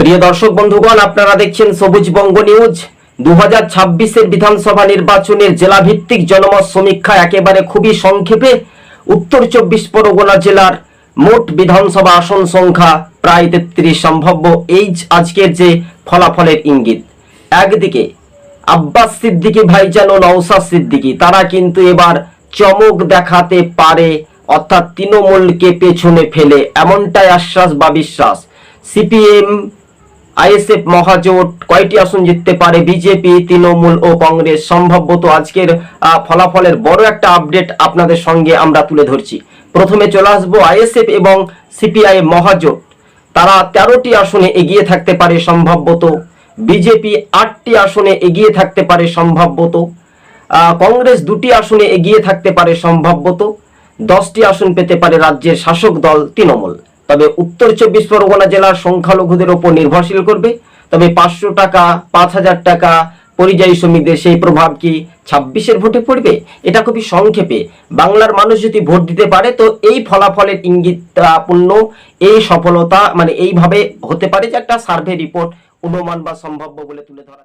প্রিয় দর্শক বন্ধুগণ, আপনারা দেখছেন সবুজ বঙ্গ নিউজ। দু হাজার বিধানসভা নির্বাচনের জেলাভিত্তিক জনমত সমীক্ষা একেবারে খুবই সংক্ষেপে। উত্তর চব্বিশ পরগনা জেলার মোট বিধানসভা আসন সংখ্যা প্রায় তেত্রিশ, সম্ভাব্য এই আজকের যে ফলাফলের ইঙ্গিত। একদিকে আব্বাস সিদ্দিকী, ভাইজান ও নওসাদ সিদ্দিকী, তারা কিন্তু এবার চমক দেখাতে পারে, অর্থাৎ তৃণমূলকে পেছনে ফেলে, এমনটাই আশ্বাস বা বিশ্বাস। সিপিএম আইএসএফ মহাজোট কয়টি আসন জিততে পারে? বিজেপি, তৃণমূল ও কংগ্রেস। সম্ভবত আজকের ফলাফলের বড় একটা আপডেট আপনাদের সঙ্গে আমরা তুলে ধরছি। প্রথমে চলে আসব আইএসএফ এবং সিপিআই মহাজোট। তারা তেরোটি আসনে এগিয়ে থাকতে পারে সম্ভবত বিজেপি আটটি আসনে এগিয়ে থাকতে পারে সম্ভবত কংগ্রেস দুটি আসনে এগিয়ে থাকতে পারে সম্ভবত দশটি আসন পেতে পারে রাজ্যের শাসক দল তৃণমূল। তবে উত্তর চব্বিশ পরগনা জেলার সংখ্যালঘুদের ওপর নির্ভরশীল করবে। তবে পাঁচশো টাকা, পাঁচ হাজার টাকা পরিযায়ী শ্রমিকদের সেই প্রভাব কি ছাব্বিশের ভোটে পড়বে? এটা খুবই সংক্ষেপে। বাংলার মানুষ যদি ভোট দিতে পারে, তো এই ফলাফলের ইঙ্গিতপূর্ণ, এই সফলতা মানে এইভাবে হতে পারে যে একটা সার্ভে রিপোর্ট অনুমান বা সম্ভাব্য বলে তুলে ধরা